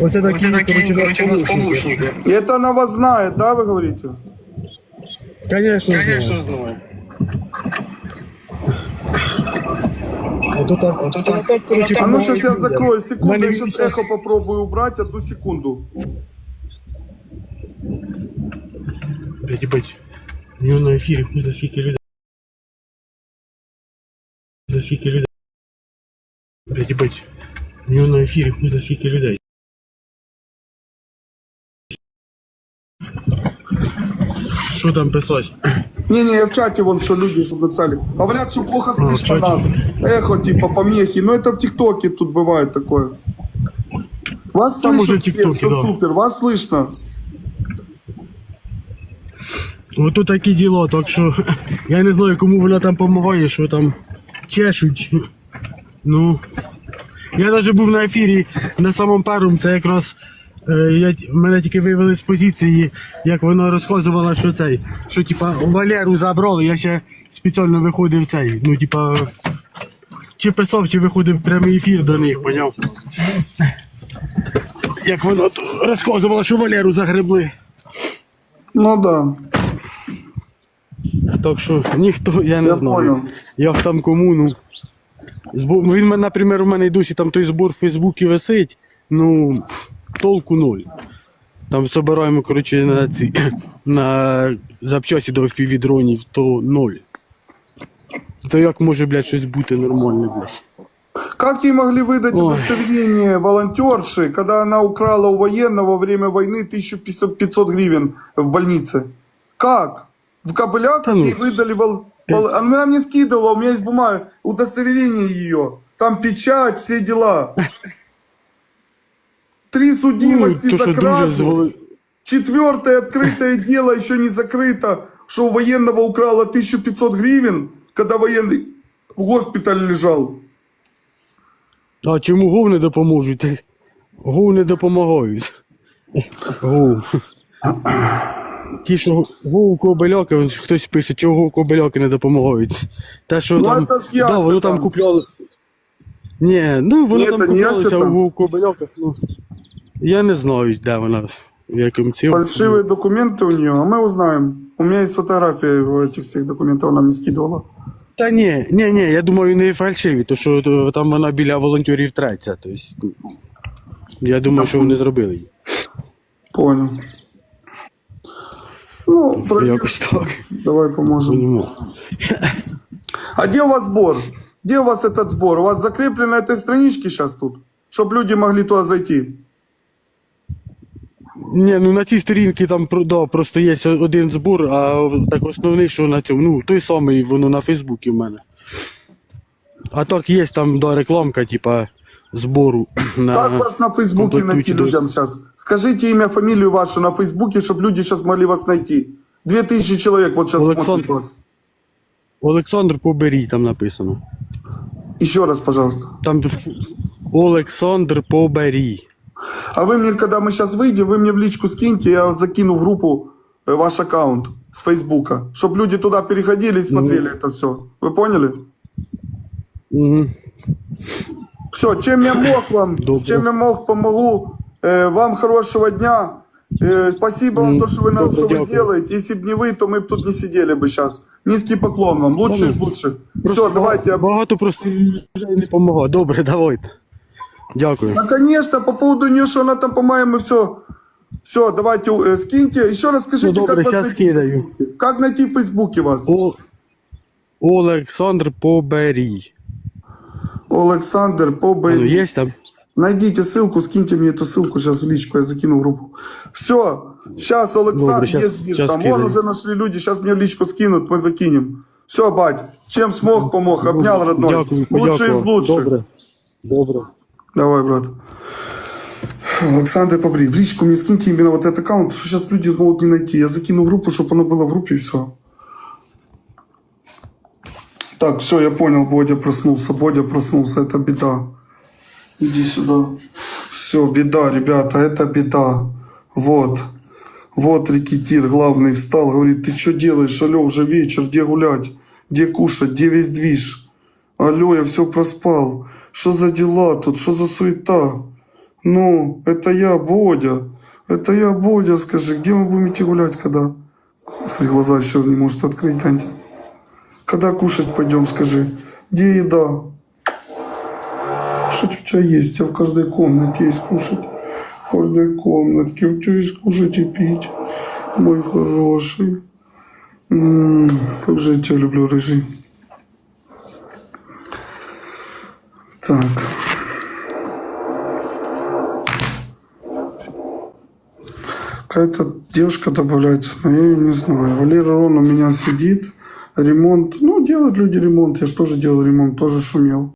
Оце такі, Оце такі, короче, у нас помощники. помощники. И это она вас знает, да, вы говорите? Конечно, Конечно, знаю. знаю. Ото так, ото так, так, короче, А ну помагають сейчас я людям. закрою секунду, Мене я сейчас відчуття- эхо попробую убрать, одну секунду. Блядь, їбать. У нього на ефірі хуй за скільки людей. За скільки людей. Блядь, їбать. У нього на ефірі хуй за скільки людей. Що там писати? Не-не, я в чате вон что люди что написали. Говорят, что плохо в слышно чате. нас. Эхо, типа, помехи. Но это в ТикТоке тут бывает такое. Вас Там уже слышно в все, ТикТоке, все да. супер, вас слышно. Ото такі діла, так що я не знаю, кому вона там допомагає, що там чешуть. Ну. Я навіть був на ефірі на самому першому, це якраз е, я, мене тільки вивели з позиції, як вона розказувала, що цей, що типа Валеру забрали, я ще спеціально виходив цей, ну типа чи писав, чи виходив прямий ефір до них, поняв? Як вона тут розказувала, що Валеру загребли. Ну да. Так що ніхто, я не Я знаю. понял. Як там кому, ну. Він, наприклад, у мене й досі там той збор в Фейсбуці висить, ну, толку ноль. Там збираємо, коротше, на ці на запчасті до FPV дронів, то ноль. То як може, блядь, щось бути нормальне, блядь? Как ей могли выдать Ой. удостоверение волонтерши, когда она украла у военного во время войны 1500 гривен в больнице? Как? В кобылях Да ну. ей выдали вол... вол- Она мне скидывала, у меня есть бумага, удостоверение ее. Там печать, все дела. Три судимости Ну, то, за що дуже кражу. зволи... Четвертое открытое дело еще не закрыто, что у военного украла 1500 гривен, когда военный в госпитале лежал. А чому гов не допоможуть? Гов не допомагають. Гов. Ті, що гов кобиляки, вон хтось пише, чого гов кобиляки не допомагають. Те, що Ну, там. це ж да, ясно воно там там. купляли. Ні, ну воно Ні, там це не куплялося ясно у там. гов кобиляках. Ну, я не знаю, де вона. В якому цілому. Фальшивые документы у нее, а мы узнаем. У меня есть фотография этих всех документов, она мне скидывала. Та ні, ні, ні, я думаю, не фальшиві, то що то, там вона біля волонтерів треться. Тобто, ну, я думаю, що вони зробили її. Понял. Ну, про- Якось так. давай поможем. Понімаю. А где у вас сбор? Где у вас этот сбор? У вас закреплено на этой страничке сейчас тут? Чтобы люди могли туда зайти. Ні, ну на цій сторінці там да, просто є один збор, а так основний, що на цьому. Ну, той самий, воно на Фейсбуці в мене. А так є там да, рекламка, типа збору. На... Как вас на Фейсбуке комплектуючі найти до- людям сейчас? Скажите имя, фамилию вашу на Фейсбуке, чтобы люди сейчас могли вас найти. Две тысячи человек вот сейчас Александр. вас. Олександр Поберій там написано. Еще раз, пожалуйста. Там Олександр Поберій. А вы мне, когда мы сейчас выйдем, вы мне в личку скиньте, я закину в группу э, ваш аккаунт с Фейсбука, чтобы люди туда переходили и смотрели это все. Вы поняли? Угу. Все, чем я мог вам, Добро. чем я мог, помогу. Э, вам хорошего дня. Э, спасибо вам, М, то, что вы, нас, добро, что вы дякую. делаете. Если бы не вы, то мы бы тут не сидели бы сейчас. Низкий поклон вам, лучший из лучших. Все, давайте. я- Багато просто людей не допомагає. Добре, давайте. Дякую. А, конечно, по поводу нее, что она там, по-моему, все. Все, давайте э, скиньте. Еще раз скажите, Ну, как добре, вас щас найти в кидаю. Фейсбуке? Как найти в Фейсбуке вас? О... Олександр Поберій. Александр Ну, Побей. є там? Найдите ссылку, скиньте мне эту ссылку сейчас в личку, я закину в группу. Все, сейчас Александр Добре, щас- есть мир, щас там кидаю. вон уже нашли люди, сейчас мне в личку скинут, мы закинем. Все, бать, чем смог, помог, обнял родной. Дякую, Лучший из подякував. лучших. Добре. Добре. Давай, брат. Александр Побри, в личку мне скиньте именно вот этот аккаунт, что сейчас люди могут не найти. Я закину группу, чтобы оно было в группе и все. Так, все, я понял, Бодя проснулся, Бодя проснулся, это беда. Иди сюда. Все, беда, ребята, это беда. Вот. Вот рекетир главный встал, говорит, ты что делаешь, алло, уже вечер, где гулять, где кушать, где весь движ? Алло, я все проспал. Что за дела тут, что за суета? Ну, это я, Бодя. Это я, Бодя, скажи, где мы будем идти гулять, когда? Смотри, глаза еще не может открыть, гляньте. Когда кушать пойдем, скажи. Где еда? Что у тебя есть? У тебя в каждой комнате есть кушать. В каждой комнатке у тебя есть кушать и пить. Мой хороший. М, Как же я тебя люблю, рыжий. Так. Какая-то девушка добавляется, но я ее не знаю. Валера Рон у меня сидит. Ремонт. Ну, делают люди ремонт. Я же тоже делал ремонт, тоже шумел.